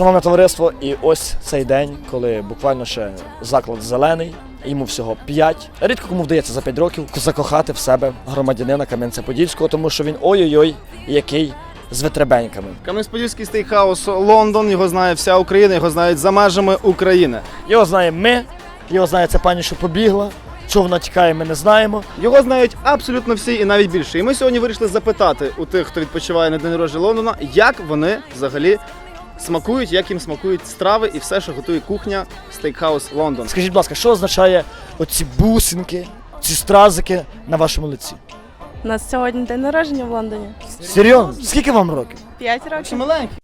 Шановне товариство, і ось цей день, коли буквально ще заклад зелений, йому всього 5. Рідко кому вдається за 5 років закохати в себе громадянина Кам'янця-Подільського, тому що він ой-ой-ой, який з витребеньками. Кам'янець-Подільський стейкхаус Лондон, його знає вся Україна, його знають за межами України. Його знаємо ми, його знає ця пані, що побігла. Чого вона тікає, ми не знаємо. Його знають абсолютно всі і навіть більше. І ми сьогодні вирішили запитати у тих, хто відпочиває на день народження Лондона, як вони взагалі смакують, як їм смакують страви і все, що готує кухня стейкхаус Лондон. Скажіть, будь ласка, що означає оці бусинки, ці стразики на вашому лиці? У нас сьогодні день народження в Лондоні. Серйозно? Скільки вам років? П'ять Ще Чи маленький.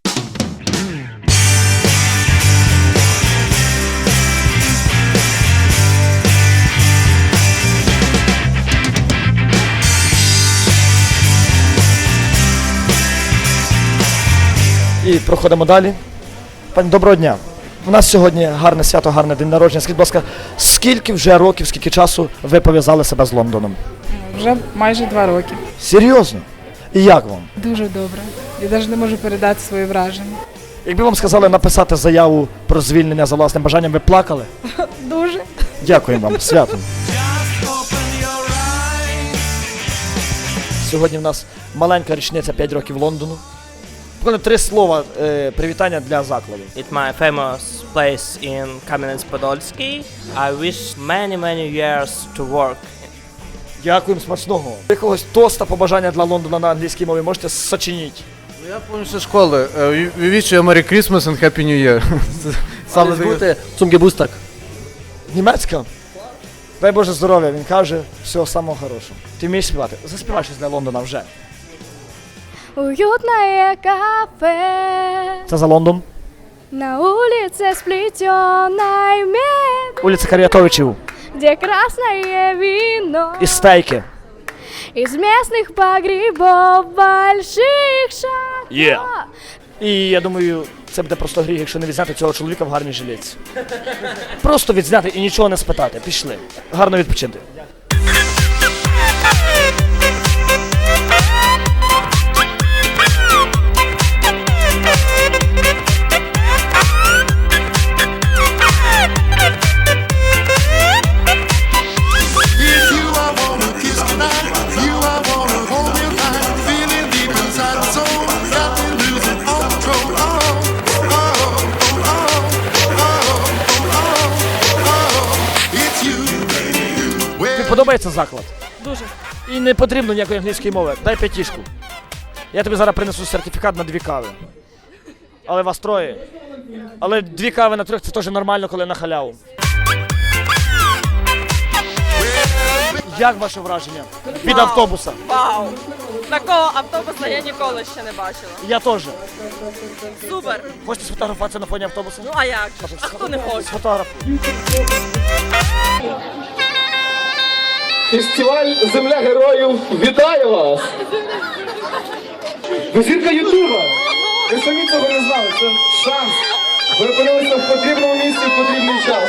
І проходимо далі. Пані, доброго дня. У нас сьогодні гарне свято, гарне день народження. Скажіть, будь ласка, скільки вже років, скільки часу ви пов'язали себе з Лондоном? Вже майже два роки. Серйозно? І як вам? Дуже добре. Я навіть не можу передати свої враження. Якби вам сказали написати заяву про звільнення за власним бажанням, ви плакали? Дуже. Дякуємо вам, святом. Сьогодні в нас маленька річниця 5 років Лондону. Буквально три слова е, привітання для закладу. It's my famous place in Kamenets-Podolsky. I wish many, many years to work. Дякуємо смачного. Якогось тоста побажання для Лондона на англійській мові можете сочиніть. Ну, Я помню школи. Е, We we wish you a Merry Christmas and Happy New Year. Саме таке. бути цумгебустак. Німецька? Дай Боже здоров'я, він каже, всього самого хорошого. Ти вмієш співати? Заспівай щось для Лондона вже. Уютное кафе Це за Лондон. на улице сплетенной мебель, Улиця Кар'ятовичів. где красное вино І стейки. из местных погребов больших шагов. Є. І я думаю, це буде просто гріх, якщо не відзняти цього чоловіка в гарній жилетці. Просто відзняти і нічого не спитати. Пішли. Гарно відпочити. Подобається заклад? Дуже. І не потрібно ніякої англійської мови. Дай п'ятішку. Я тобі зараз принесу сертифікат на дві кави. Але вас троє. Але дві кави на трьох це теж нормально, коли на халяву. Як ваше враження? Від автобуса. Вау! Такого автобуса я ніколи ще не бачила. Я теж. Супер! Хочете сфотографуватися на фоні автобуса? Ну а як? же? А хто не хоче? Фотограф. Фестиваль Земля Героїв вітає вас! Ви зірка Ютуба! Ви самі цього не знали, це шанс. Ви опинилися в потрібному місці в потрібний час.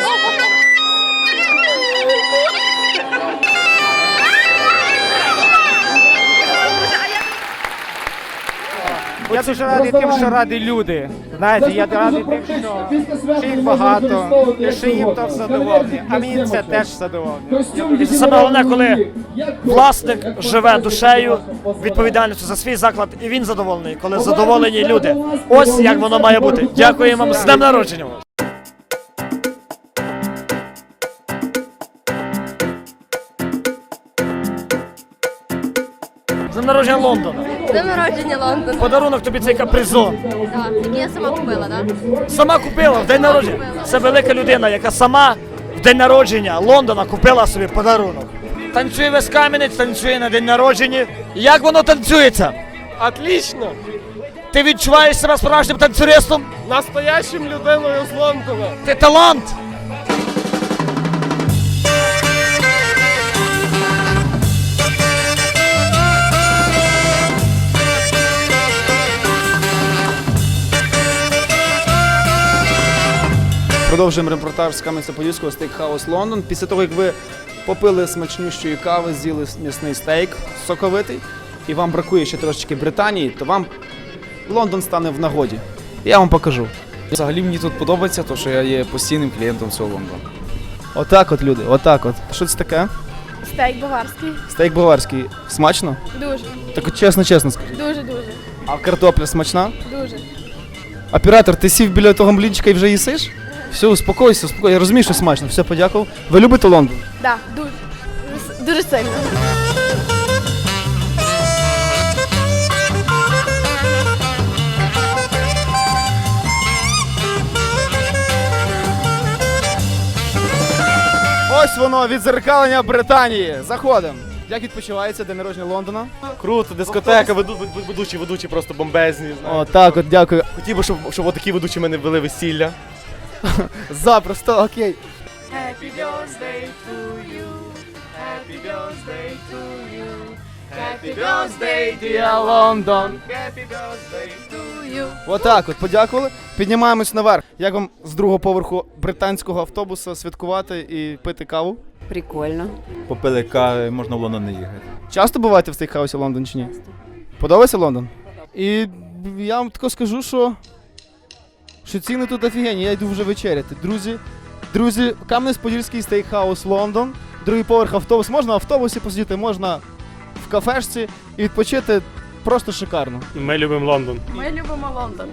Я дуже радий тим, що раді люди. Знаєте, я радий тим, що, їх багато, і що їм то задоволення. А мені це теж задоволення. І це саме головне, коли власник живе душею, відповідальністю за свій заклад, і він задоволений, коли задоволені люди. Ось як воно має бути. Дякую вам з днем народження. З днем народження Лондона. День народження Лондон. Подарунок тобі цей капризон. Так, який я сама купила, так? Сама купила в день народження. Це велика людина, яка сама в день народження Лондона купила собі подарунок. Танцює весь кам'янець, танцює на день народження. Як воно танцюється? Отлично! Ти відчуваєш себе справжнім танцюристом? Настоящим людиною з Лондона. Ти талант! Продовжуємо репортаж з Кам'янця-Подільського стейкхаус Лондон. Після того, як ви попили смачнющої кави, з'їли м'ясний стейк соковитий, і вам бракує ще трошечки Британії, то вам Лондон стане в нагоді. Я вам покажу. Взагалі мені тут подобається, тому що я є постійним клієнтом цього Лондона. Отак от, люди, отак от. Що це таке? Стейк баварський. Стейк баварський. Смачно? Дуже, Так от чесно, чесно скажи. дуже, дуже, А картопля смачна? дуже. Оператор, ти сів біля того блінчика і вже їсиш? Все, успокойся, успокойся. Я розумію, що смачно. Все, подякував. Ви любите Лондон? Да, дуже. Дуже сильно. Ось воно, відзеркалення Британії. Заходимо. Як відпочивається день народження Лондона? Круто, дискотека, веду, веду- ведучі, ведучі просто бомбезні. О, так, от дякую. Хотів би, щоб, щоб отакі ведучі мене вели весілля. Запросто, окей. Отак, от подякували. Піднімаємось наверх. Як вам з другого поверху британського автобуса святкувати і пити каву? Прикольно. Попили кави, можна в Лондон не їхати. Часто буваєте в стейкхаусі Лондон чи ні? Подобається Лондон? І я вам тако скажу, що, що ціни тут офігенні, я йду вже вечеряти. Друзі, друзі, Кам'янець-Подільський стейкхаус Лондон, другий поверх автобус. Можна в автобусі посидіти, можна в кафешці і відпочити просто шикарно. Ми любимо Лондон. Ми любимо Лондон.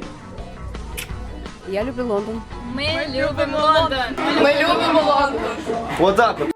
Я люблю Лондон. Ми любимо Лондон. Ми любимо Лондон. Отак от.